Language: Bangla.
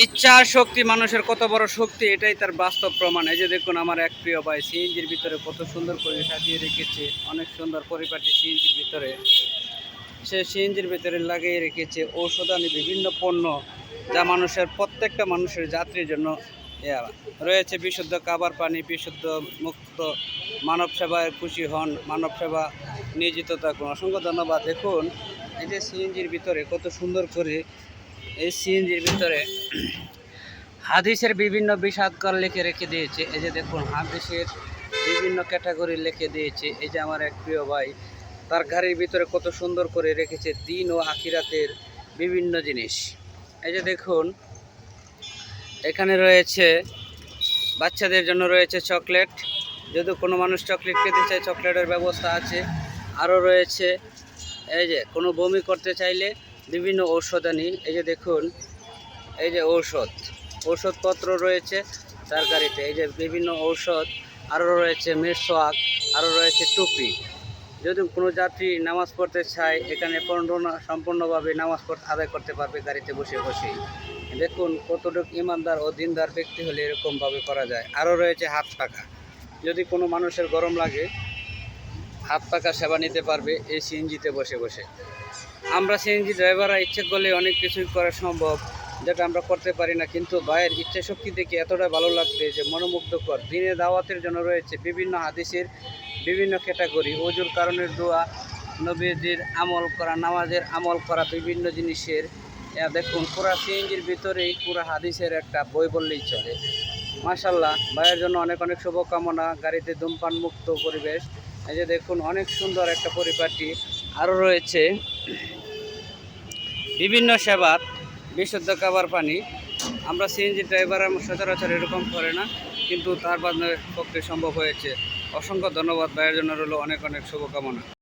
ইচ্ছা শক্তি মানুষের কত বড় শক্তি, এটাই তার বাস্তব প্রমাণ। এই যে দেখুন আমার এক প্রিয় ভাই, সিএনজির ভিতরে কত সুন্দর করে সাজিয়ে রেখেছে, অনেক সুন্দর পরিপাটি সিএনজির ভিতরে। সে সিএনজির ভিতরে লাগিয়ে রেখেছে ঔষধানি বিভিন্ন পণ্য যা মানুষের, প্রত্যেকটা মানুষের যাত্রীর জন্য রয়েছে বিশুদ্ধ খাবার পানি, বিশুদ্ধ মুক্ত মানব সেবায় খুশি হন, মানব সেবা নিয়োজিত থাকুন। অসংখ্য ধন্যবাদ। দেখুন, এই যে সিএনজির ভিতরে কত সুন্দর করে এই সিএনজির ভিতরে হাদিসের বিভিন্ন বিষাদকর লিখে রেখে দিয়েছে। এই যে দেখুন, হাদিসের বিভিন্ন ক্যাটাগরি লিখে দিয়েছে। এই যে আমার এক প্রিয় ভাই, তার গাড়ির ভিতরে কত সুন্দর করে রেখেছে দিন ও আখিরাতের বিভিন্ন জিনিস। এই যে দেখুন, এখানে রয়েছে, বাচ্চাদের জন্য রয়েছে চকলেট। যদি কোনো মানুষ চকলেট খেতে চায়, চকলেটের ব্যবস্থা আছে। আরও রয়েছে, এই যে কোনো বমি করতে চাইলে বিভিন্ন ঔষধানি এই যে দেখুন, এই যে ঔষধ। ঔষধপত্র রয়েছে তার গাড়িতে। এই যে বিভিন্ন ঔষধ আরও রয়েছে মেসোয়াক আরও রয়েছে টুপি। যদি কোনো যাত্রী নামাজ পড়তে চায়, এখানে পূর্ণ সম্পূর্ণভাবে নামাজ পড়তে আদায় করতে পারবে গাড়িতে বসে বসেই। দেখুন, কতটুকু ইমানদার ও দিনদার ব্যক্তি হলে এরকমভাবে করা যায়। আরও রয়েছে হাত পাখা। যদি কোনো মানুষের গরম লাগে, হাত পাখা সেবা নিতে পারবে এই সিএনজিতে বসে বসে। আমরা সিএনজি ড্রাইভাররা ইচ্ছে করলে অনেক কিছুই করা সম্ভব, যেটা আমরা করতে পারি না। কিন্তু ভাইয়ের ইচ্ছা শক্তি দেখে এতটা ভালো লাগবে যে মনোমুগ্ধকর। দিনে দাওয়াতের জন্য রয়েছে বিভিন্ন হাদিসের বিভিন্ন ক্যাটাগরি। অজুর কারণের দোয়া, নবীজির আমল করা, নামাজের আমল করা, বিভিন্ন জিনিসের। দেখুন, পুরা সিএনজির ভিতরেই পুরা হাদিসের একটা বই বললেই চলে। মাশাল্লাহ ভাইয়ের জন্য অনেক অনেক শুভকামনা। গাড়িতে ধূমপান মুক্ত পরিবেশ। এই যে দেখুন, অনেক সুন্দর একটা পরিপাটি আরও রয়েছে। বিভিন্ন সেবার বিশুদ্ধ খাবার পানি। আমরা সিএনজি ড্রাইভার সচরাচর এরকম করে না, কিন্তু তার পক্ষে সম্ভব হয়েছে। অসংখ্য ধন্যবাদ, ভাইয়ের জন্য রইল অনেক অনেক শুভকামনা।